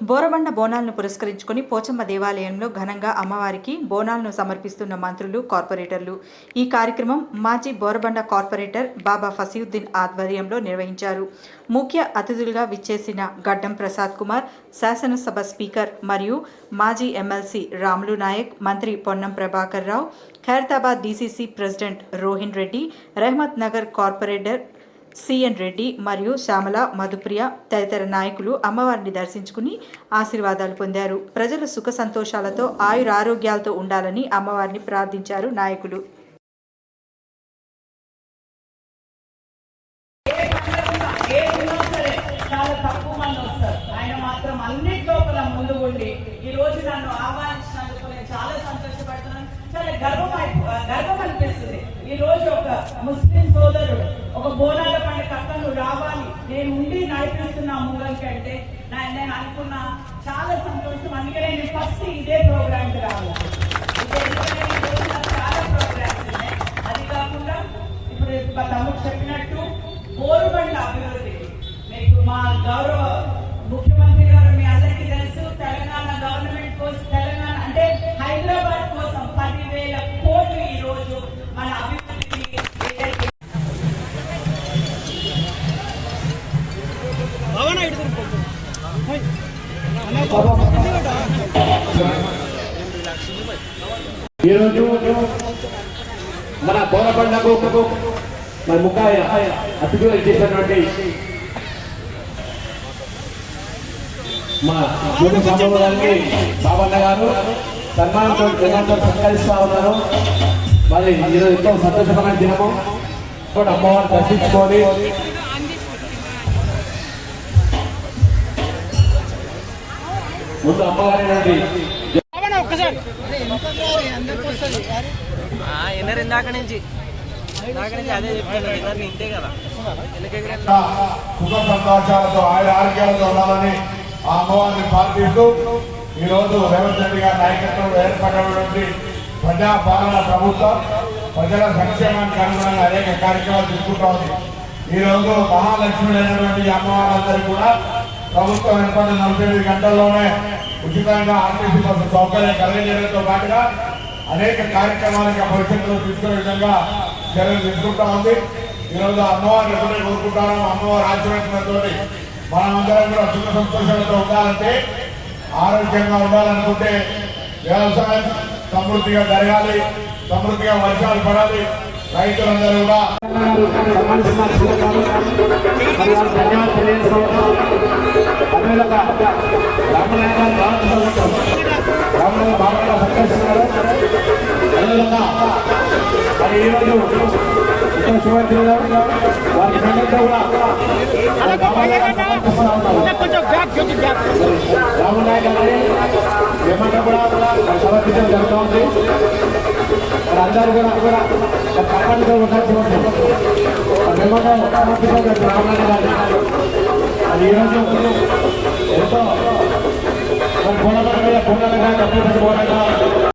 బోరబండ బోనాలను పురస్కరించుకొని పోచమ్మ దేవాలయంలో ఘనంగా అమ్మవారికి బోనాలను సమర్పిస్తున్న మంత్రులు కార్పొరేటర్లు. ఈ కార్యక్రమం మాజీ బోరబండ కార్పొరేటర్ బాబా ఫసీయుద్దీన్ ఆధ్వర్యంలో నిర్వహించారు. ముఖ్య అతిథులుగా విచ్చేసిన గడ్డం ప్రసాద్ కుమార్ శాసనసభ స్పీకర్ మరియు మాజీ ఎమ్మెల్సీ రాములు నాయక్ మంత్రి Ponnam Prabhakar Rao Khairatabad DCC president Rohin Reddy Rehmat Nagar corporator CN Reddy మరియు శ్యామల మధుప్రియ తదితర నాయకులు అమ్మవారిని దర్శించుకుని ఆశీర్వాదాలు పొందారు. ప్రజలు సుఖ సంతోషాలతో ఆయురారోగ్యాలతో ఉండాలని అమ్మవారిని ప్రార్థించారు నాయకులు. ఈ రోజు నన్ను ఆహ్వానించినందుకు నేను చాలా సంతోషపడుతున్నాను. చాలా గర్వం అయిపో- గర్వం అనిపిస్తుంది ఈ రోజు ఒక ముస్లిం సోదరుడు ఒక బోనాల పండుగ అతను రావాలి. నేను ఉండి నడిపిస్తున్నా ముంగల్కి అంటే నా- నేను అనుకున్నా చాలా సంతోషం. అందుకే నేను ఫస్ట్ ఇదే ప్రోగ్రామ్కి రావాలి. ఈరోజు మన బోరబండకు మన ముఖాయ అతిథిగా చేసినటువంటి మా జూని సాంబమ్మ బాబన్న గారు సన్మానంతో జగన్తో సత్కరిస్తా ఉన్నారు. మరి ఈరోజు ఎంతో సంతోషమైన దినము. కూడా అమ్మవారిని దర్శించుకొని ముందు నుండి. ఎన్నర ఇందాక నుంచి. అదే చెప్తాను ఇంతే కదా. వెనకెగిరి సుఖ సంతోషాలతో ఆయన ఆరోగ్యాలతో ఉండాలని ఆ అమ్మవారిని ప్రార్థిస్తూ ఈ రోజు రేవంత్ రెడ్డి గారి నాయకత్వంలో ఏర్పడినటువంటి ప్రజా పాలన ప్రభుత్వం ప్రజల సంక్షేమానికి అనుగుణంగా అనేక కార్యక్రమాలు తీసుకుంటా ఉంది. ఈ రోజు మహాలక్ష్మి అయినటువంటి ఈ అమ్మవారందరూ కూడా ప్రభుత్వం ఏర్పడిన నలభై ఎనిమిది గంటల్లోనే ఉచితంగా ఆర్టీసీ బస్సు సౌకర్యం కలిగజేయడంతో పాటుగా అనేక కార్యక్రమాలకు భవిష్యత్తులో తీసుకునే విధంగా చర్యలు తీసుకుంటా ఉంది. ఈరోజు అమ్మవారిని ఎదురే కోరుకుంటాను అమ్మవారి ఆశీర్వచనంతో మనమందరం కూడా సుఖ సంతోషాలతో ఉండాలంటే ఆరోగ్యంగా ఉండాలనుకుంటే వ్యవసాయం సమృద్ధిగా జరగాలి సమృద్ధిగా వర్షాలు పడాలి. రైతులందరూ కూడా మరి ఈరోజు ఇక్కడ శివరాత్రిలో వారి సంగతి కూడా రామనాయక గారి ఏమంటే కూడా సమర్పించడం జరుగుతుంది మరి అందరూ కూడా కూడా కర్ణాటకలో ఉండాల్సి ఉంటుంది మేమంతా సమర్పించడం అది ఈరోజు ఎంతో మరి పోరాటంగా తప్పించుకోవడంగా